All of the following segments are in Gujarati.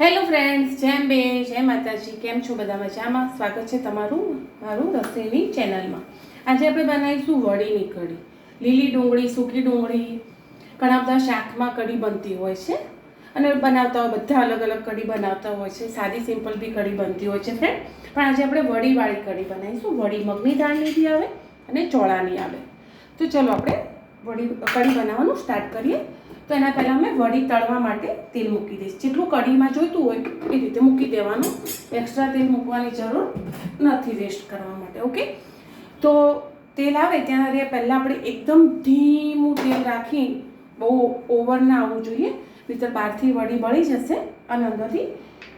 હેલો ફ્રેન્ડ્સ જેમ બે જય માતાજી, કેમ છો બધા મજામાં? સ્વાગત છે તમારું, મારું રસોઈની ચેનલમાં આજે આપણે બનાવીશું વડીની કઢી. લીલી ડુંગળી, સૂકી ડુંગળી, ઘણા બધા શાકમાં કઢી બનતી હોય છે. અને બનાવતા હોય, બધા અલગ અલગ કઢી બનાવતા હોય છે. સાદી સિમ્પલ બી કઢી બનતી હોય છે ફ્રેન્ડ પણ આજે આપણે વડીવાળી કઢી બનાવીશું. વડી મગની દાળની બી આવે અને ચોળાની આવે. તો ચલો આપણે વડી કઢી બનાવવાનું સ્ટાર્ટ કરીએ. તો એના પહેલાં મેં વડી તળવા માટે તેલ મૂકી દઈશ. જેટલું કઢીમાં જોઈતું હોય એ રીતે મૂકી દેવાનું. એક્સ્ટ્રા તેલ મૂકવાની જરૂર નથી વેસ્ટ કરવા માટે ઓકે તો તેલ આવે ત્યાં ત્યારે પહેલાં આપણે એકદમ ધીમું તેલ રાખી બહુ ઓવર ના આવવું જોઈએ. નહીંતર બહારથી વડી બળી જશે અને અંદરથી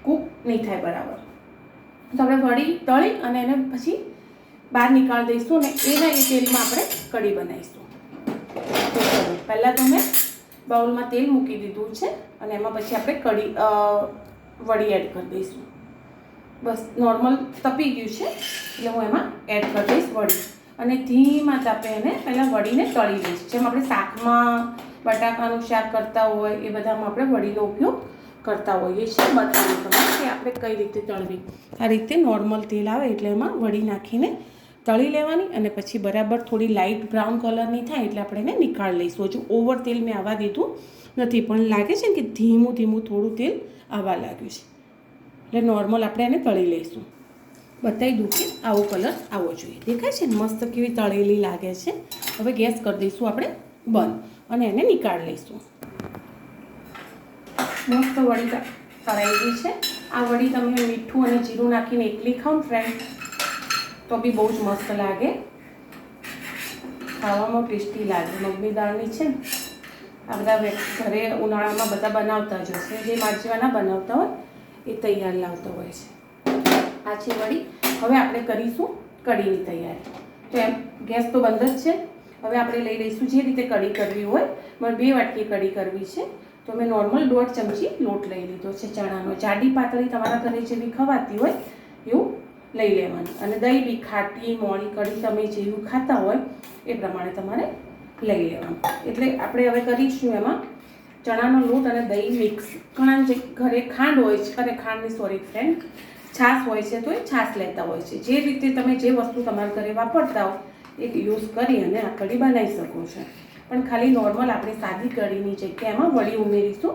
કૂક નહીં થાય બરાબર. તો આપણે વડી તળી અને એને પછી બહાર નીકાળી દઈશું અને એના એ તેલમાં આપણે કઢી બનાવીશું. પહેલાં તો મેં બાઉલમાં તેલ મૂકી દીધું છે અને એમાં પછી આપણે કઢી વડી એડ કરી દઈશું. બસ, નોર્મલ તપી ગયું છે, એટલે હું એમાં એડ કરી દઈશ વડી. અને ધીમા તાપે એને પહેલાં વડીને તળી દઈશ જેમ આપણે શાકમાં બટાકાનું શાક કરતા હોય, એ બધામાં આપણે વડીનો ઉપયોગ કરતા હોઈએ છીએ. બતાવું તમને કે આપણે કઈ રીતે તળવી. આ રીતે નોર્મલ તેલ આવે એટલે એમાં વડી નાખીને તળી લેવાની અને પછી બરાબર થોડી લાઇટ બ્રાઉન કલરની થાય એટલે આપણે એને નિકાળ લઈશું. હજુ ઓવર તેલ મેં આવવા દીધું નથી, પણ લાગે છે કે ધીમું ધીમું થોડું તેલ આવવા લાગ્યું છે. એટલે નોર્મલ આપણે એને તળી લઈશું. બતાવી દઉં કે આવો કલર આવવો જોઈએ. દેખાય છે મસ્ત કેવી તળેલી લાગે છે? હવે ગેસ કરી દઈશું આપણે બંધ અને એને નિકાળ લઈશું. મસ્ત ત- તળાઈ ગઈ છે. આ વડી તમે મીઠું અને જીરું નાખીને એકલી ખાઉં ફ્રેન્ડ તો બી બહુ જ મસ્ત લાગે. ખાવામાં ટેસ્ટી લાગે. મગની દાળની છે આ બધા ઘરે ઉનાળામાં બધા બનાવતા જ હશે જે માજીવાના બનાવતા હોય, એ તૈયાર લાવતા હોય છે. આ છે વળી હવે આપણે કરીશું કઢીની તૈયારી. તો એમ, ગેસ તો બંધ જ છે. હવે આપણે લઈ લઈશું જે રીતે કઢી કરવી હોય. મારે બે વાટકી કઢી કરવી છે. તો મેં નોર્મલ દોઢ ચમચી લોટ લઈ લીધો છે ચણાનો. જાડી પાતળી તમારા ઘરે જેવી ખવાતી હોય લઈ લેવાની. અને દહીં બી ખાટી મોળી કઢી, તમે જેવું ખાતા હોય એ પ્રમાણે તમારે લઈ લેવાનું. એટલે આપણે હવે કરીશું એમાં ચણાનો લોટ અને દહીં મિક્સ. ઘણા જે ઘરે ખાંડ હોય છે, ઘરે ખાંડની સોરી ફ્રેન્ડ છાશ હોય છે, તો એ છાશ લેતા હોય છે. જે રીતે તમે જે વસ્તુ તમારા ઘરે વાપરતા હો, એ યુઝ કરી અને આ કઢી બનાવી શકો છો. પણ ખાલી નોર્મલ આપણે સાદી કઢીની જગ્યાએ એમાં વડી ઉમેરીશું.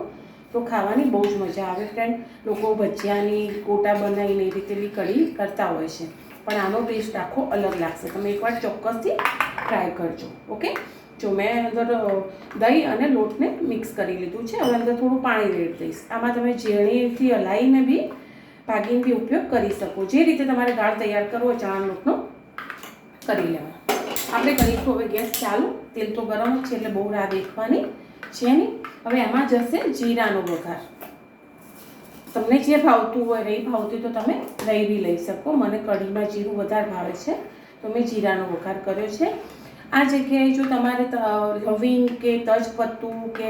તો ખાવાની બહુ જ મજા આવે. ફ્રેન્ડ લોકો ભજીયાની ગોટા બનાવીને એ રીતે બી કઢી કરતા હોય છે. પણ આનો ટેસ્ટ આખો અલગ લાગશે. તમે એકવાર ચોક્કસથી ટ્રાય કરજો. ઓકે જો મેં અંદર દહીં અને લોટને મિક્સ કરી લીધું છે. હવે અંદર થોડું પાણી રેડ દઈશ આમાં તમે ઝીણીથી હલાવીને બી ભાગીને બી ઉપયોગ કરી શકો. જે રીતે તમારે દાળ તૈયાર કરવો ચણા લોટનો, કરી લેવા. આપણે કરીશું હવે ગેસ ચાલુ. તેલ તો ગરમ છે એટલે બહુ રાહ દેખવાની છે નહીં હવે એમાં જશે જીરાનો વઘાર. તમને જે ભાવતું હોય, રહી ભાવતી તો તમે રહી બી લઈ શકો. મને કઢીમાં જીરું વધારે ભાવે છે, તો મેં જીરાનો વઘાર કર્યો છે. આ જગ્યાએ જો તમારે લવિંગ કે તજપત્તું કે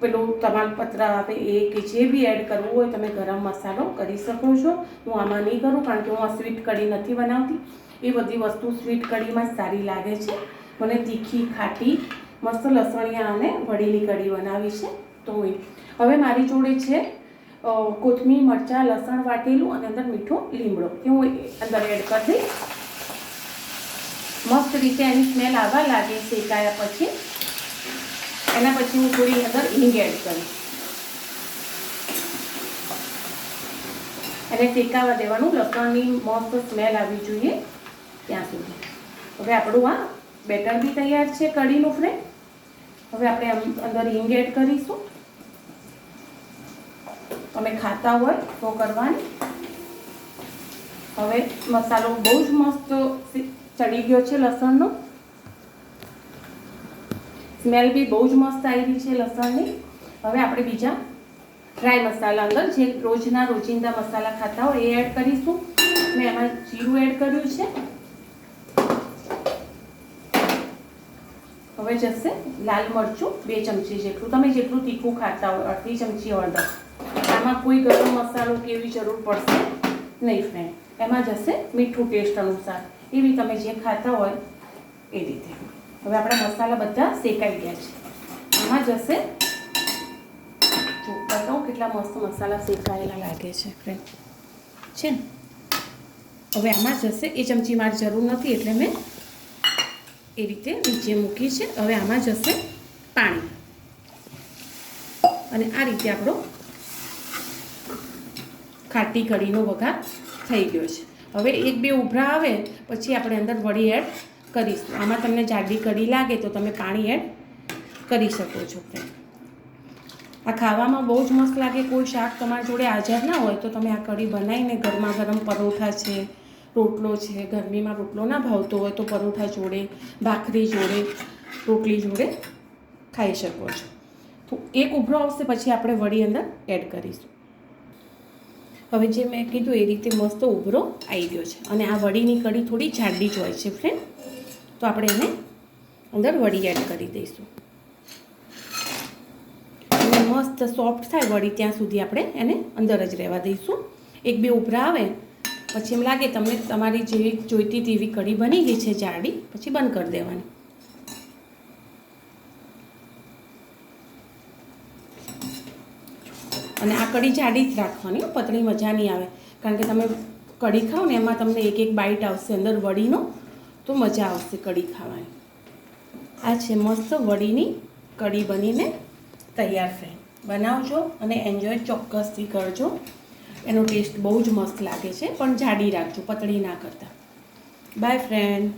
પેલું તમાલપત્ર આવે એ કે જે બી એડ કરવું હોય, તમે ગરમ મસાલો કરી શકો છો. હું આમાં નહીં કરું, કારણ કે હું આ સ્વીટ કઢી નથી બનાવતી. એ બધી વસ્તુ સ્વીટ કઢીમાં સારી લાગે છે. મને તીખી, ખાટી મસ્ત લસણિયા અને વડીની કઢી બનાવી છે. તો હવે મારી જોડે છે કોથમીર, મરચાં, લસણ, વાટેલું અને અંદર મીઠું લીમડો. એ હું અંદર એડ કરી દઈશ. મસ્ત રીતે એની સ્મેલ આવવા લાગે શેકાયા પછી. એના પછી હું થોડી અંદર હિંગ એડ કરીશ. એને શેકાવા દેવાનું. લસણની મસ્ત સ્મેલ આવવી જોઈએ ત્યાં સુધી. હવે આપણું આ બેટર બી તૈયાર છે કઢીનું ફ્રેન્ડ હવે આપણે આમ અંદર હિંગ એડ કરીશું. તમે ખાતા હોય તો કરવાની. હવે મસાલો બહુ જ મસ્ત ચડી ગયો છે લસણનો. સ્મેલ બી બહુ જ મસ્ત આવી છે લસણની. હવે આપણે બીજા ડ્રાય મસાલા અંદર જે રોજના રોજિંદા મસાલા ખાતા હોય એ એડ કરીશું. મેં એમાં જીરું એડ કર્યું છે. હવે જશે લાલ મરચું, બે ચમચી જેટલું. તમે જેટલું તીખું ખાતા હોય અડધી ચમચી હળદર. આમાં કોઈ ગરમ મસાલો કે એવી જરૂર પડશે નહીં ફ્રેન્ડ એમાં જશે મીઠું ટેસ્ટ અનુસાર. એવી તમે જે ખાતા હોય એ રીતે. હવે આપણા મસાલા બધા શેકાઈ ગયા છે. આમાં જશે જો, બતાવું કેટલા મસ્ત મસાલા શેકાયેલા લાગે છે ફ્રેન્ડ છે ને? હવે આમાં જશે, એ ચમચી મારી જરૂર નથી એટલે મેં એ રીતે નીચે મૂકી છે હવે આમાં જશે પાણી. અને આ રીતે આપણો ખાટી કઢીનો વઘાર થઈ ગયો છે. હવે એક બે ઉભરા આવે, પછી આપણે અંદર વડી એડ કરીશું. આમાં તમને જાડી કઢી લાગે તો તમે પાણી એડ કરી શકો છો આ ખાવામાં બહુ જ મસ્ત લાગે. કોઈ શાક તમારી જોડે હાજર ના હોય તો તમે આ કઢી બનાવીને ગરમા ગરમ પરોઠા છે રોટલો છે, ગરમીમાં રોટલો ના ભાવતો હોય તો પરોઠા જોડે, ભાખરી જોડે, રોટલી જોડે ખાઈ શકો છો. તો એક ઉભરો આવશે, પછી આપણે વડી અંદર એડ કરીશું. હવે જે મેં કીધું એ રીતે મસ્ત ઉભરો આવી ગયો છે. અને આ વડીની કઢી થોડી જાડી જ હોય છે ફ્રેન્ડ તો આપણે એને અંદર વડી એડ કરી દઈશું. મસ્ત સોફ્ટ થાય વડી, ત્યાં સુધી આપણે એને અંદર જ રહેવા દઈશું. એક બે ઉભરા આવે પછી એમ લાગે તમને તમારી જેવી જોઈતી તેવી કઢી બની ગઈ છે જાડી, પછી બંધ કરી દેવાની. અને આ કઢી જાડી જ રાખવાની પતળી મજા નહીં આવે. કારણ કે તમે કઢી ખાઓ ને એમાં તમને એક એક બાઈટ આવશે અંદર વડીનો, તો મજા આવશે કઢી ખાવાની. આ છે મસ્ત વડીની કઢી બનીને તૈયાર ફ્રેન્ડ બનાવજો અને એન્જોય ચોક્કસથી કરજો. એનો ટેસ્ટ બહુ જ મસ્ત લાગે છે, પણ જાડી રાખજો, પતળી ના કરતાં. By friend